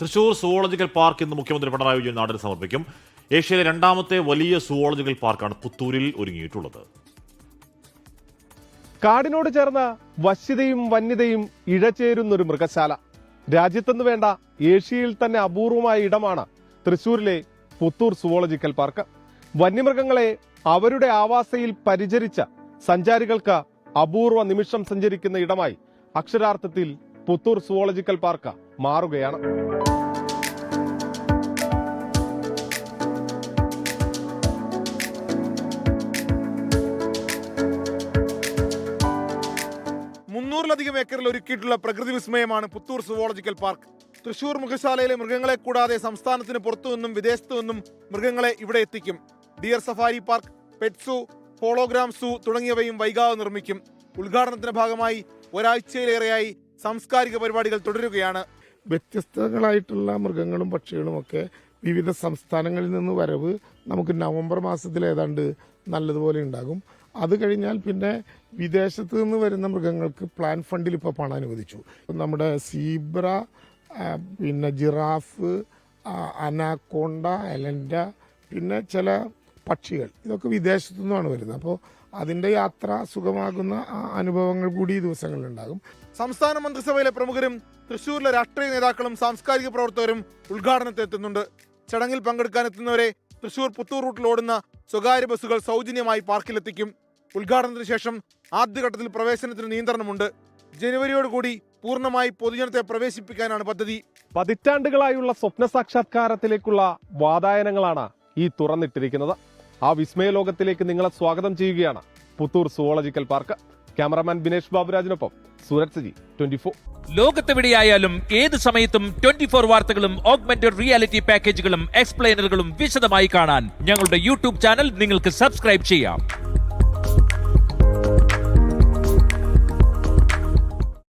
Thrissur zoological park ഇന്ന് മുഖ്യമന്ത്രി പിണറായി വിജയൻ നാടിന് സമർപ്പിക്കും. ഏഷ്യയിലെ രണ്ടാമത്തെ വലിയ സുവോളജിക്കൽ പാർക്കാണ് പുത്തൂരിൽ ഒരുങ്ങിയിട്ടുള്ളത്. കാടിനോട് ചേർന്ന വശ്യതയും വന്യതയും ഇഴചേരുന്ന ഒരു മൃഗശാല. രാജ്യത്തെന്ന് വേണ്ട ഏഷ്യയിൽ തന്നെ അപൂർവമായ ഇടമാണ് തൃശൂരിലെ പുത്തൂർ സുവോളജിക്കൽ പാർക്ക്. വന്യമൃഗങ്ങളെ അവരുടെ ആവാസയിൽ പരിചരിച്ച സഞ്ചാരികൾക്ക് അപൂർവ നിമിഷം സഞ്ചരിക്കുന്ന ഇടമായി അക്ഷരാർത്ഥത്തിൽ പുത്തൂർ സുവോളജിക്കൽ പാർക്ക്. മാറുകയാണ്. മുന്നൂറിലധികം ഏക്കറിൽ ഒരുക്കിയിട്ടുള്ള പ്രകൃതി വിസ്മയമാണ് പുത്തൂർ സുവോളജിക്കൽ പാർക്ക്. തൃശൂർ മൃഗശാലയിലെ മൃഗങ്ങളെ കൂടാതെ സംസ്ഥാനത്തിന് പുറത്തു നിന്നും വിദേശത്തു നിന്നും മൃഗങ്ങളെ ഇവിടെ എത്തിക്കും. Deer safari park pets hologram zoo തുടങ്ങിയവയും വൈകാതെ നിർമ്മിക്കും. ഉദ്ഘാടനത്തിന്റെ ഭാഗമായി ഒരാഴ്ചയിലേറെയായി സാംസ്കാരിക പരിപാടികൾ തുടരുകയാണ്. വ്യത്യസ്തങ്ങളായിട്ടുള്ള മൃഗങ്ങളും പക്ഷികളും ഒക്കെ വിവിധ സംസ്ഥാനങ്ങളിൽ നിന്ന് വരവ് നമുക്ക് നവംബർ മാസത്തിൽ ഏതാണ്ട് നല്ലതുപോലെ ഉണ്ടാകും. അത് കഴിഞ്ഞാൽ പിന്നെ വിദേശത്ത് നിന്ന് വരുന്ന മൃഗങ്ങൾക്ക് പ്ലാൻ ഫണ്ടിൽ ഇപ്പോൾ പണം അനുവദിച്ചു. നമ്മുടെ സീബ്ര പിന്നെ ജിറാഫ് അനാക്കോണ്ട എലൻഡ പിന്നെ ചില പക്ഷികൾ. ഇതൊക്കെ വിദേശത്തു നിന്നാണ് വരുന്നത്. അപ്പോൾ അതിന്റെ യാത്ര സുഖമാകുന്ന ആ അനുഭവങ്ങൾ കൂടി ഈ ദിവസങ്ങളിലുണ്ടാകും സംസ്ഥാന മന്ത്രിസഭയിലെ പ്രമുഖരും തൃശൂരിലെ രാഷ്ട്രീയ നേതാക്കളും സാംസ്കാരിക പ്രവർത്തകരും ഉദ്ഘാടനത്തിൽ എത്തുന്നുണ്ട്. ചടങ്ങിൽ പങ്കെടുക്കാൻ എത്തുന്നവരെ തൃശൂർ പുത്തൂർ റൂട്ടിൽ ഓടുന്ന സ്വകാര്യ ബസ്സുകൾ സൗജന്യമായി പാർക്കിലെത്തിക്കും. ഉദ്ഘാടനത്തിന് ശേഷം ആദ്യഘട്ടത്തിൽ പ്രവേശനത്തിന് നിയന്ത്രണമുണ്ട്. ജനുവരിയോടുകൂടി പൂർണമായി പൊതുജനത്തെ പ്രവേശിപ്പിക്കാനാണ് പദ്ധതി. പതിറ്റാണ്ടുകളായുള്ള സ്വപ്ന സാക്ഷാത്കാരത്തിലേക്കുള്ള വാതായനങ്ങളാണ് ഈ തുറന്നിട്ടിരിക്കുന്നത്. ആ വിസ്മയ ലോകത്തിലേക്ക് നിങ്ങളെ സ്വാഗതം ചെയ്യുകയാണ് Puthur zoological park. Cameraman Binesh ബാബുരാജിനൊപ്പം Sooraj Saji twenty four. ലോകത്തെവിടെയായാലും ഏത് സമയത്തും ട്വന്റി ഫോർ വാർത്തകളും ഓഗ്മെന്റഡ് റിയാലിറ്റി പാക്കേജുകളും എക്സ്പ്ലെയിനറുകളും വിശദമായി കാണാൻ ഞങ്ങളുടെ യൂട്യൂബ് ചാനൽ നിങ്ങൾക്ക് സബ്സ്ക്രൈബ് ചെയ്യാം.